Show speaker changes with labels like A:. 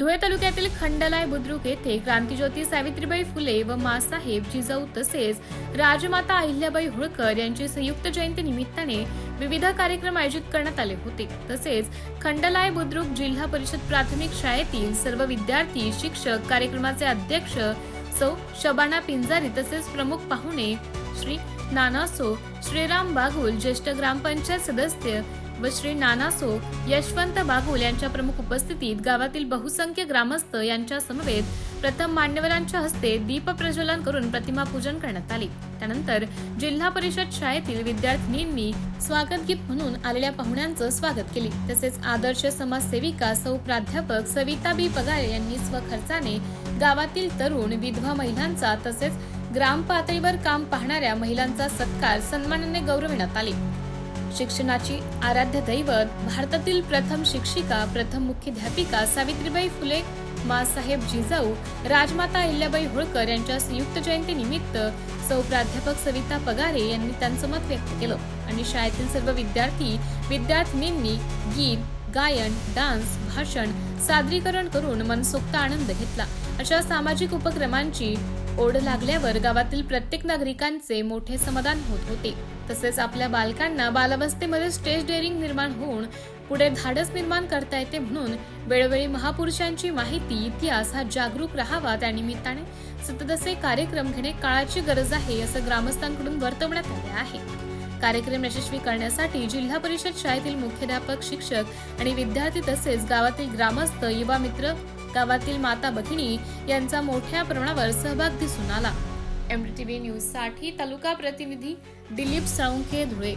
A: धुळे तालुक्यातील खंडलाय बुद्रुक येथे क्रांतीज्योती सावित्रीबाई फुले व मासाहेब जिजाऊ तसेच राजमाता अहिल्याबाई होळकर यांची संयुक्त जयंती निमित्ताने विविध कार्यक्रम आयोजित करण्यात आले होते. तसेच खंडलाय बुद्रुक जिल्हा परिषद प्राथमिक शाळेतील सर्व विद्यार्थी शिक्षक कार्यक्रमाचे अध्यक्ष सौ शबाना पिंजारी तसेच प्रमुख पाहुणे श्री नानासो श्रीराम बागुल ज्येष्ठ ग्रामपंचायत सदस्य व श्री नानासो यशवंत बागुल यांच्या प्रमुख उपस्थितीत गावातील बहुसंख्य ग्रामस्थ यांच्या समवेत प्रथम मान्यवरांच्या हस्ते दीप प्रज्वलन करून प्रतिमा पूजन करण्यात आले. त्यानंतर जिल्हा परिषद शाळेतील विद्यार्थिनींनी स्वागत गीत म्हणून आलेल्या पाहुण्यांचं स्वागत केले. तसेच आदर्श समाजसेविका सौ प्राध्यापक सविता बी पगारे यांनी स्वखर्चाने गावातील तरुण विधवा महिलांचा तसेच ग्राम पातळीवर काम पाहणाऱ्या महिलांचा सत्कार सन्मानाने गौरविण्यात आले. शिक्षणाची आराध्य दैवत भारतातील प्रथम शिक्षिका प्रथम मुख्याध्यापिका सावित्रीबाई फुले मासाहेब जिजाऊ राजमाता अहिल्याबाई होळकर यांच्या संयुक्त जयंतीनिमित्त सौ प्राध्यापक सविता पगारे यांनी त्यांचं मत व्यक्त केलं आणि शाळेतील सर्व विद्यार्थी विद्यार्थिनींनी गीत गायन डान्स भाषण सादरीकरण करून मनसोक्त आनंद घेतला. अशा सामाजिक उपक्रमांची ओढ लागल्यावर गावातील प्रत्येक नागरिकांचे मोठे समाधान होत होते. तसेच आपल्या बालकांना बालावस्थेमध्ये स्टेज डेअरिंग निर्माण होऊन पुढे धाडस निर्माण करता येते म्हणून वेळोवेळी महापुरुषांची माहिती इतिहास हा जागरूक राहावा त्या निमित्ताने सतत असे कार्यक्रम घेणे काळाची गरज आहे असं ग्रामस्थांकडून वर्तवण्यात आले आहे. कार्यक्रम यशस्वी करण्यासाठी जिल्हा परिषद शाळेतील मुख्याध्यापक शिक्षक आणि विद्यार्थी तसेच गावातील ग्रामस्थ युवा मित्र गावातील माता भगिनी यांचा मोठ्या प्रमाणावर सहभाग दिसून आला. एमटीव्ही न्यूजसाठी तालुका प्रतिनिधी दिलीप साळुंखे धुळे.